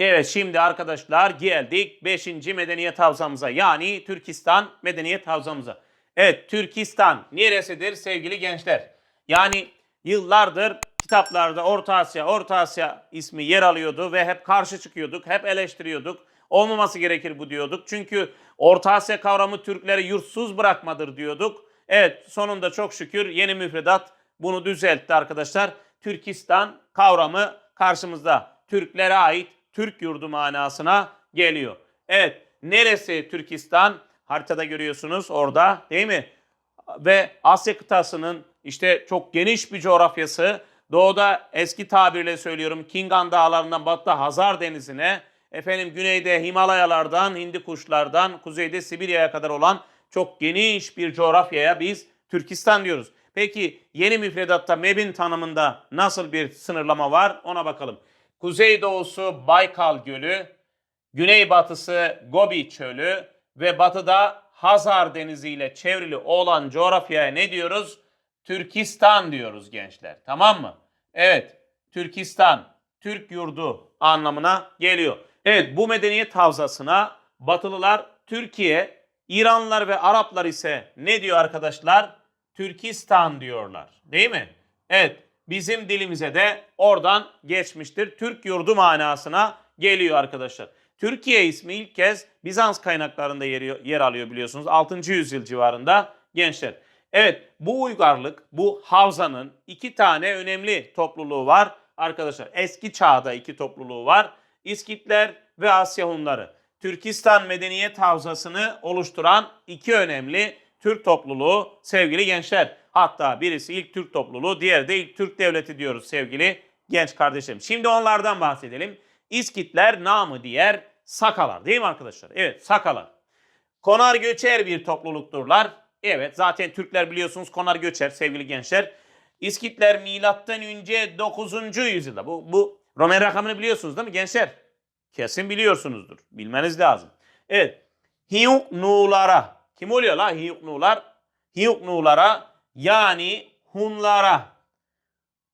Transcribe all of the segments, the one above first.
Evet şimdi arkadaşlar geldik 5. medeniyet havzamıza yani Türkistan medeniyet havzamıza. Evet Türkistan neresidir sevgili gençler? Yani yıllardır kitaplarda Orta Asya, Orta Asya ismi yer alıyordu ve hep karşı çıkıyorduk, hep eleştiriyorduk. Olmaması gerekir bu diyorduk. Çünkü Orta Asya kavramı Türkleri yurtsuz bırakmadır diyorduk. Evet sonunda çok şükür yeni müfredat bunu düzeltti arkadaşlar. Türkistan kavramı karşımızda. Türklere ait Türk yurdu manasına geliyor. Evet neresi Türkistan? Haritada görüyorsunuz orada değil mi? Ve Asya kıtasının işte çok geniş bir coğrafyası. Doğuda eski tabirle söylüyorum Kingan dağlarından batıda Hazar denizine, efendim güneyde Himalayalardan, Hindi kuşlardan, kuzeyde Sibirya'ya kadar olan çok geniş bir coğrafyaya biz Türkistan diyoruz. Peki yeni müfredatta MEB'in tanımında nasıl bir sınırlama var ona bakalım. Kuzeydoğusu Baykal Gölü, güneybatısı Gobi Çölü ve batıda Hazar Denizi ile çevrili olan coğrafyaya ne diyoruz? Türkistan diyoruz gençler. Tamam mı? Evet. Türkistan, Türk yurdu anlamına geliyor. Evet bu medeniyet havzasına Batılılar Türkiye, İranlılar ve Araplar ise ne diyor arkadaşlar? Türkistan diyorlar. Değil mi? Evet. Bizim dilimize de oradan geçmiştir. Türk yurdu manasına geliyor arkadaşlar. Türkiye ismi ilk kez Bizans kaynaklarında yer, yer alıyor biliyorsunuz. 6. yüzyıl civarında gençler. Evet bu uygarlık, bu havzanın iki tane önemli topluluğu var arkadaşlar. Eski çağda iki topluluğu var. İskitler ve Asya Hunları. Türkistan Medeniyet Havzası'nı oluşturan iki önemli Türk topluluğu sevgili gençler. Hatta birisi ilk Türk topluluğu, diğeri de ilk Türk devleti diyoruz sevgili genç kardeşlerim. Şimdi onlardan bahsedelim. İskitler namı diğer Sakalar değil mi arkadaşlar? Evet Sakalar. Konar göçer bir toplulukturlar. Evet zaten Türkler biliyorsunuz konar göçer sevgili gençler. İskitler milattan önce 9. yüzyılda. Bu, bu Roman rakamını biliyorsunuz değil mi gençler? Kesin biliyorsunuzdur. Bilmeniz lazım. Evet. Hiyuknulara. Kim oluyor la Hiyuknular? Hiyuknulara yani Hunlara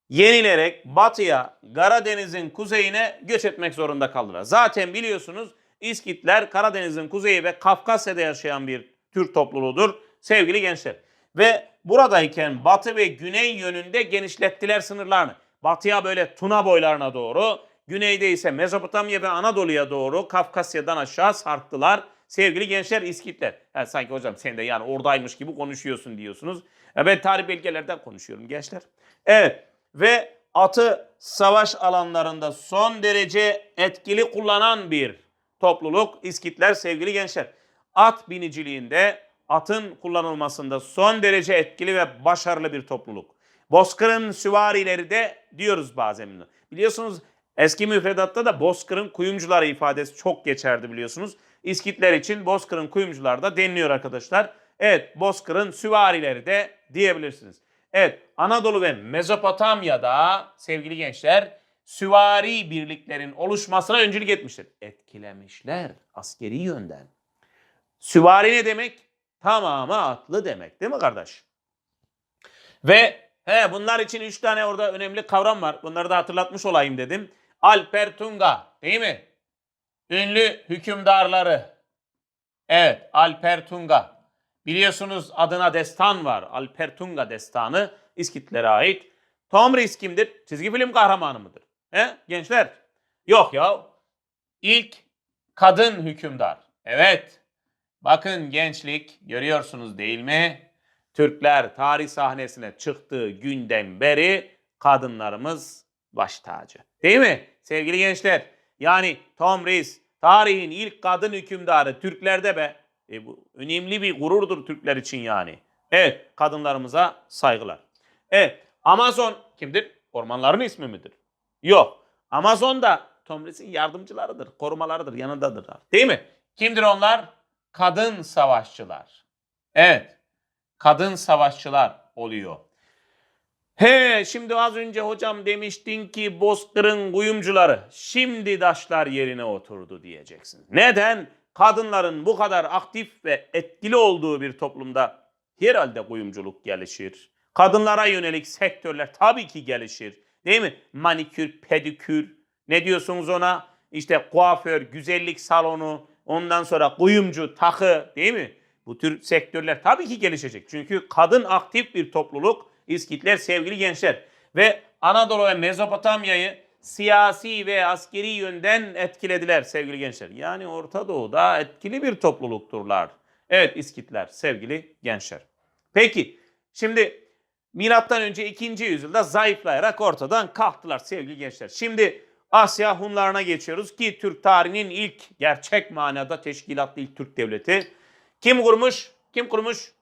yenilerek batıya Karadeniz'in kuzeyine göç etmek zorunda kaldılar. Zaten biliyorsunuz İskitler Karadeniz'in kuzeyi ve Kafkasya'da yaşayan bir Türk topluluğudur sevgili gençler. Ve buradayken batı ve güney yönünde genişlettiler sınırlarını. Batıya böyle Tuna boylarına doğru, güneyde ise Mezopotamya ve Anadolu'ya doğru Kafkasya'dan aşağı sarktılar. Sevgili gençler İskitler. Yani sanki hocam sen de yani oradaymış gibi konuşuyorsun diyorsunuz. Ya ben tarih belgelerden konuşuyorum gençler. Evet ve atı savaş alanlarında son derece etkili kullanan bir topluluk İskitler sevgili gençler. At biniciliğinde atın kullanılmasında son derece etkili ve başarılı bir topluluk. Bozkır'ın süvarileri de diyoruz bazen. Biliyorsunuz eski müfredatta da Bozkır'ın kuyumcuları ifadesi çok geçerdi biliyorsunuz. İskitler için Bozkır'ın kuyumcular da deniliyor arkadaşlar. Evet Bozkır'ın süvarileri de diyebilirsiniz. Evet Anadolu ve Mezopotamya'da sevgili gençler süvari birliklerin oluşmasına öncülük etmiştir. Etkilemişler askeri yönden. Süvari ne demek? Tamamı atlı demek değil mi kardeş? Ve he, bunlar için üç tane orada önemli kavram var. Bunları da hatırlatmış olayım dedim. Alpertunga değil mi? Ünlü hükümdarları. Evet Alpertunga. Biliyorsunuz adına destan var. Alpertunga destanı İskitlere ait. Tomris kimdir? Çizgi film kahramanı mıdır? He? Gençler? Yok ya. İlk kadın hükümdar. Evet. Bakın gençlik görüyorsunuz değil mi? Türkler tarih sahnesine çıktığı günden beri kadınlarımız baş tacı. Değil mi sevgili gençler? Yani Tom Reis tarihin ilk kadın hükümdarı Türklerde be. E bu önemli bir gururdur Türkler için yani. Evet kadınlarımıza saygılar. Evet Amazon kimdir? Ormanların ismi midir? Yok. Amazon da Tom Reis'in yardımcılarıdır, korumalarıdır, yanındadırlar. Değil mi? Kimdir onlar? Kadın savaşçılar. Evet. Kadın savaşçılar oluyor. He şimdi az önce hocam demiştin ki Bozkır'ın kuyumcuları şimdi daşlar yerine oturdu diyeceksin. Neden? Kadınların bu kadar aktif ve etkili olduğu bir toplumda herhalde kuyumculuk gelişir. Kadınlara yönelik sektörler tabii ki gelişir. Değil mi? Manikür, pedikür, ne diyorsunuz ona? işte kuaför, güzellik salonu, ondan sonra kuyumcu, takı değil mi? Bu tür sektörler tabii ki gelişecek. Çünkü kadın aktif bir topluluk İskitler sevgili gençler. Ve Anadolu ve Mezopotamya'yı siyasi ve askeri yönden etkilediler sevgili gençler. Yani Orta Doğu'da etkili bir toplulukturlar. Evet İskitler sevgili gençler. Peki şimdi milattan önce 2. yüzyılda zayıflayarak ortadan kalktılar sevgili gençler. Şimdi Asya Hunlarına geçiyoruz ki Türk tarihinin ilk gerçek manada teşkilatlı ilk Türk devleti. Kim kurmuş? Kim kurmuş?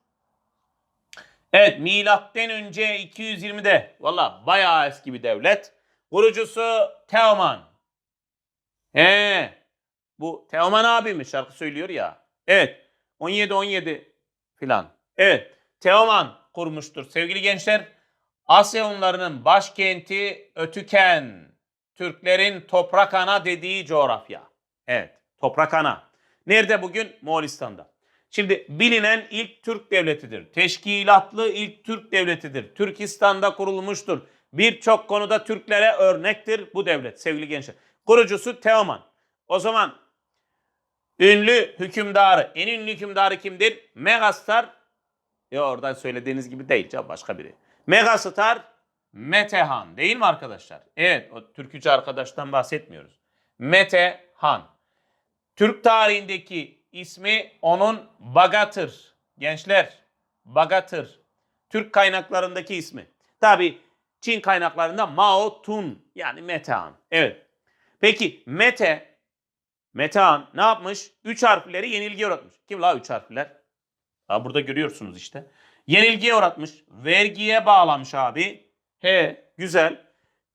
Evet milattan önce 220'de valla bayağı eski bir devlet. Kurucusu Teoman. He, bu Teoman abi mi şarkı söylüyor ya. Evet 17-17 filan. Evet Teoman kurmuştur sevgili gençler. Asya Hunlarının başkenti Ötüken. Türklerin toprak ana dediği coğrafya. Evet toprak ana. Nerede bugün? Moğolistan'da. Şimdi bilinen ilk Türk devletidir. Teşkilatlı ilk Türk devletidir. Türkistan'da kurulmuştur. Birçok konuda Türklere örnektir bu devlet sevgili gençler. Kurucusu Teoman. O zaman ünlü hükümdarı, en ünlü hükümdarı kimdir? Megastar. Ya oradan söylediğiniz gibi değil canım başka biri. Megastar Metehan değil mi arkadaşlar? Evet o Türkücü arkadaştan bahsetmiyoruz. Metehan. Türk tarihindeki ismi onun Bagatır. Gençler Bagatır. Türk kaynaklarındaki ismi. Tabi Çin kaynaklarında Mao Tun yani Metehan. Evet. Peki Mete Metehan ne yapmış? Üç harfleri yenilgiye uğratmış. Kim la üç harfler? Ha burada görüyorsunuz işte. Yenilgiye uğratmış. Vergiye bağlamış abi. He güzel.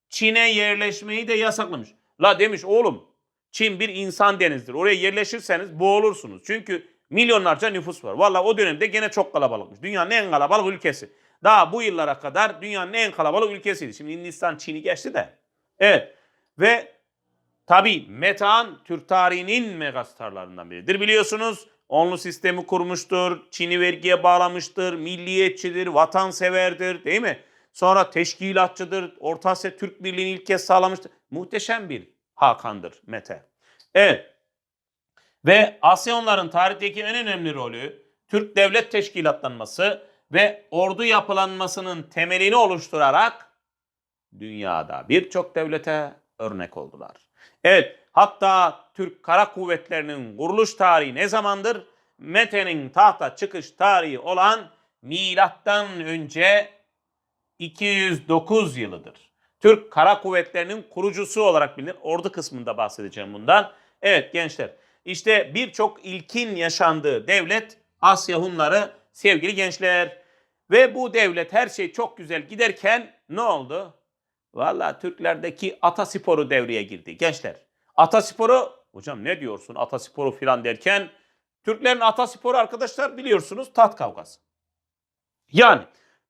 Çin'e yerleşmeyi de yasaklamış. La demiş oğlum Çin bir insan denizdir. Oraya yerleşirseniz boğulursunuz. Çünkü milyonlarca nüfus var. Valla o dönemde gene çok kalabalıkmış. Dünyanın en kalabalık ülkesi. Daha bu yıllara kadar dünyanın en kalabalık ülkesiydi. Şimdi Hindistan Çin'i geçti de. Evet. Ve tabi Metehan Türk tarihinin megastarlarından biridir. Biliyorsunuz onlu sistemi kurmuştur. Çin'i vergiye bağlamıştır. Milliyetçidir. Vatanseverdir. Değil mi? Sonra teşkilatçıdır. Orta Asya Türk Birliği'ni ilk kez sağlamıştır. Muhteşem bir Hakan'dır Mete. Evet. Ve Asyonların tarihteki en önemli rolü Türk devlet teşkilatlanması ve ordu yapılanmasının temelini oluşturarak dünyada birçok devlete örnek oldular. Evet, hatta Türk Kara Kuvvetleri'nin kuruluş tarihi ne zamandır? Mete'nin tahta çıkış tarihi olan milattan önce 209 yılıdır. Türk Kara Kuvvetleri'nin kurucusu olarak bilinir. Ordu kısmında bahsedeceğim bundan. Evet gençler işte birçok ilkin yaşandığı devlet Asya Hunları sevgili gençler. Ve bu devlet her şey çok güzel giderken ne oldu? Valla Türklerdeki atasporu devreye girdi gençler. Atasporu hocam ne diyorsun atasporu filan derken Türklerin atasporu arkadaşlar biliyorsunuz taht kavgası. Yani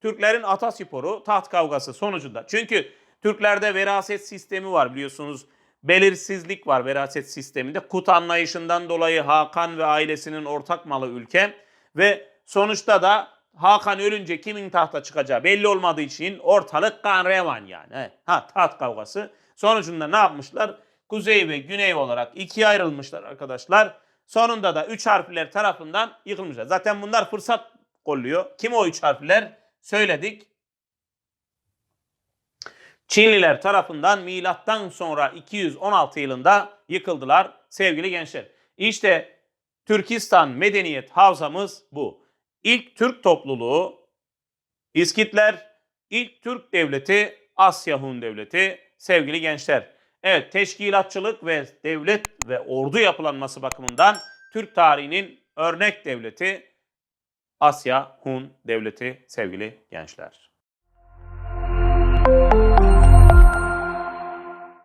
Türklerin atasporu taht kavgası sonucunda. Çünkü Türklerde veraset sistemi var biliyorsunuz. Belirsizlik var veraset sisteminde. Kut anlayışından dolayı Hakan ve ailesinin ortak malı ülke ve sonuçta da Hakan ölünce kimin tahta çıkacağı belli olmadığı için ortalık kan revan yani. Ha taht kavgası. Sonucunda ne yapmışlar? Kuzey ve güney olarak ikiye ayrılmışlar arkadaşlar. Sonunda da üç harfler tarafından yıkılmışlar. Zaten bunlar fırsat kolluyor. Kim o üç harfler? Söyledik. Çinliler tarafından milattan sonra 216 yılında yıkıldılar sevgili gençler. İşte Türkistan medeniyet havzamız bu. İlk Türk topluluğu İskitler, ilk Türk devleti Asya Hun devleti sevgili gençler. Evet teşkilatçılık ve devlet ve ordu yapılanması bakımından Türk tarihinin örnek devleti Asya Hun devleti sevgili gençler.